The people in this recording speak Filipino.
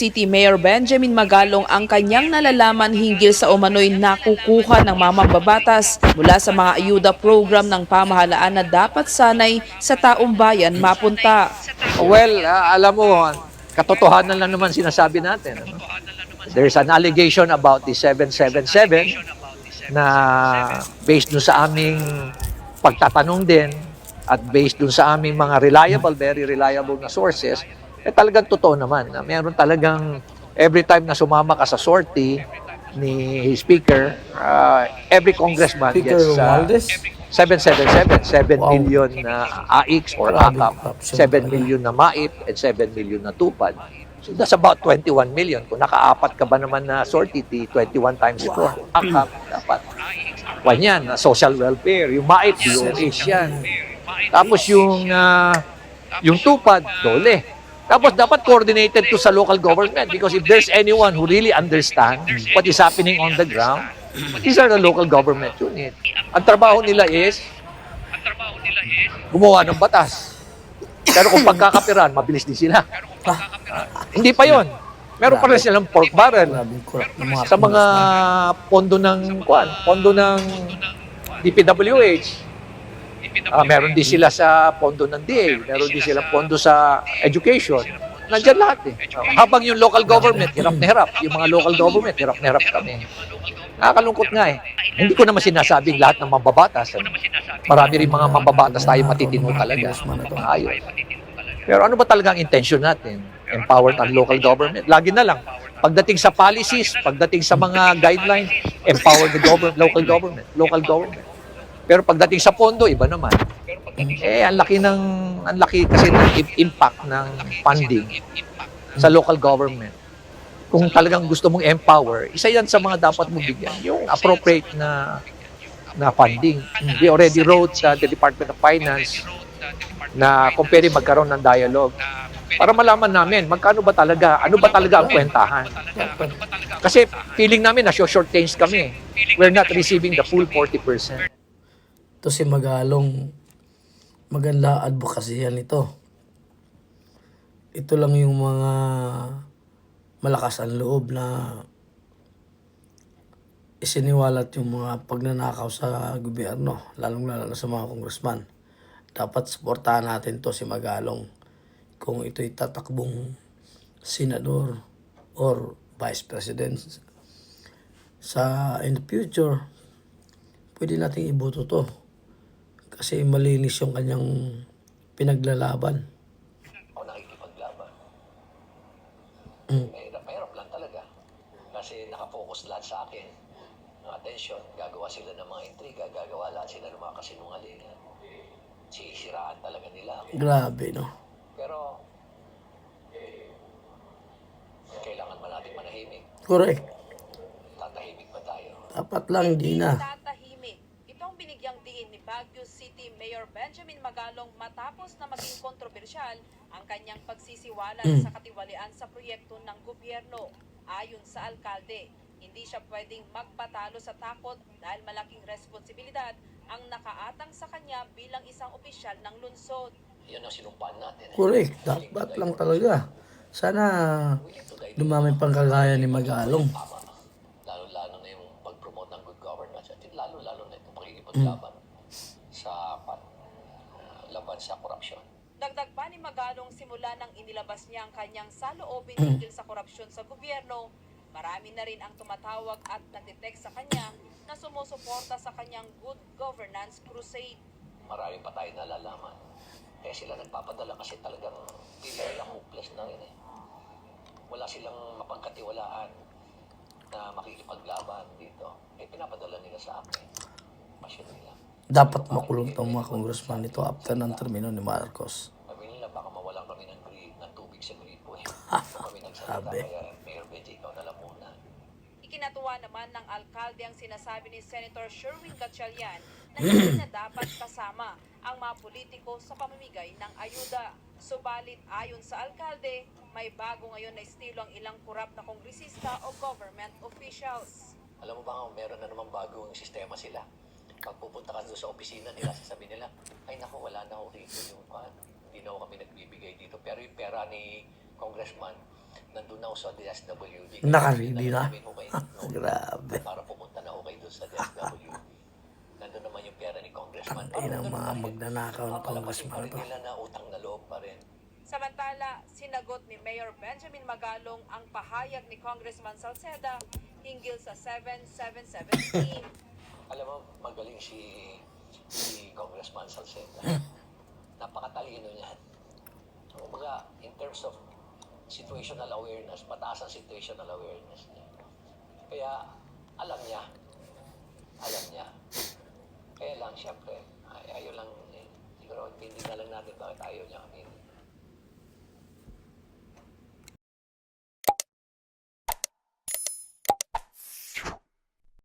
City Mayor Benjamin Magalong ang kanyang nalalaman hinggil sa umano'y nakukuha ng mamambabatas mula sa mga ayuda program ng pamahalaan na dapat sanay sa taong bayan mapunta. Well, ah, alam mo, katotohanan lang naman sinasabi natin. Ano? There's an allegation about the 777 na based dun sa aming pagtatanong din at based dun sa aming mga reliable, very reliable na sources, eh talagang totoo naman na meron talagang every time na sumama ka sa sortie ni Speaker, ah, every congressman Speaker gets Romualdez? 777, 7 Wow. million na AIX or Grabe, AKAP, corruption 7 talaga. million na MAIP, and 7 million na TUPAD. So that's about 21 million. Kung nakaapat ka ba naman na sortie, di 21 times 4. AKAP, dapat. Kwan yan, na social welfare. Yung MAIP, yung Asian. Tapos yung, ah, yung TUPAD, dole. Tapos dapat coordinated to sa local government because if there's anyone who really understands what is happening on the ground, these are the local government unit. Ang trabaho nila is gumawa ng batas. Pero kung pagkakapiran, mabilis din sila. Hindi pa yon. Meron pa rin silang pork barrel sa mga pondo ng kwan, pondo ng DPWH. Ah, meron din sila sa pondo ng DA, meron din sila pondo sa education. Nandiyan lahat eh. Habang yung local government, hirap na hirap. Yung mga local government, hirap na hirap kami. Nakakalungkot nga eh. Hindi ko naman sinasabing lahat ng mambabatas. Ano? Marami rin mga mambabatas tayo matitino talaga. Ayos. Pero ano ba talaga ang intention natin? Empower ang local government? Lagi na lang. Pagdating sa policies, pagdating sa mga guidelines, empower the government, local government, local government. Pero pagdating sa pondo, iba naman. Eh, ang laki ng, ang laki kasi ng impact ng funding sa local government. Kung talagang gusto mong empower, isa yan sa mga dapat mong bigyan, yung appropriate na na funding. We already wrote sa the Department of Finance na kung pwede magkaroon ng dialogue para malaman namin magkano ba talaga, ano ba talaga ang kwentahan. Kasi feeling namin na short change kami. We're not receiving the full 40%. Ito si Magalong maganda advocacy yan ito. Ito lang yung mga malakas ang loob na isiniwalat yung mga pagnanakaw sa gobyerno, lalong-lalo na sa mga congressman. Dapat suportahan natin to si Magalong kung ito'y tatakbong senador or vice president sa in the future pwede nating iboto to kasi malinis yung kanyang pinaglalaban. Ako nakikipaglaban. Mm. Mahirap, mahirap lang talaga. Kasi nakafocus lahat sa akin. Ng attention, gagawa sila ng mga intriga, gagawa lahat sila ng mga kasinungalingan. Sisiraan talaga nila ako. Grabe, no? Pero, kailangan ba natin manahimik? Correct. Tatahimik ba tayo? Dapat lang, hindi na. Tatahimik. Ito ang binigyang diin ni Baguio City Mayor Benjamin Magalong matapos na maging kontrobersyal ang kanyang pagsisiwalat Mm. sa katiwalian sa proyekto ng gobyerno. Ayon sa alkalde, hindi siya pwedeng magpatalo sa takot dahil malaking responsibilidad ang nakaatang sa kanya bilang isang opisyal ng lungsod. Yan ang sinumpaan natin. Correct. Dapat lang talaga. Sana dumami pang kagaya ni Magalong. Tama. Lalo-lalo na yung pag-promote ng good governance at lalo-lalo na itong pakikipaglaban sa pan, uh, laban sa korupsyon. Dagdag pa ni Magalong simula nang inilabas niya ang kanyang saloobin hinggil sa korupsyon sa gobyerno, marami na rin ang tumatawag at nagdetect sa kanya na sumusuporta sa kanyang good governance crusade. Marami pa tayo nalalaman. Kaya sila nagpapadala kasi talagang pila nila hopeless na rin eh. Wala silang mapagkatiwalaan na makikipaglaban dito. Eh, pinapadala nila sa akin. Dapat makulong tong mga congressman nito after ng termino ni Marcos. Sabi nila, baka mawalan kami ng, gri- ng tubig sa gripo eh. kami nagsalita, Sabi. kaya Mayor Betty, ikaw na lang muna. Ikinatuwa naman ng alkalde ang sinasabi ni Senator Sherwin Gatchalian na hindi na dapat kasama ang mga politiko sa pamamigay ng ayuda. Subalit ayon sa alkalde, may bago ngayon na estilo ang ilang kurap na kongresista o government officials. Alam mo ba, meron na naman bagong sistema sila. Pag pupunta ka doon sa opisina nila, sasabihin nila, ay naku, wala na ako rito yung pan. Hindi na ako kami nagbibigay dito. Pero yung pera ni congressman, nandun ako sa DSWD. Nakaredy na? Namin kayo, no? Grabe. Para pumunta na ako kayo doon sa DSWD. Nandun naman yung pera ni Congressman. Ay, ng Nandun mga magnanakaw na pa congressman to. nila na utang na loob pa rin. Samantala, sinagot ni Mayor Benjamin Magalong ang pahayag ni Congressman Salceda hinggil sa 777 scheme. Alam mo, magaling si si Congressman Salceda. Napakatalino niya. Kumbaga, in terms of situational awareness, mataas ang situational awareness niya. Kaya, alam niya. Alam niya. Kaya lang, siyempre, ay, ayaw lang, eh, siguro, hindi na lang natin bakit ayaw niya. Mean,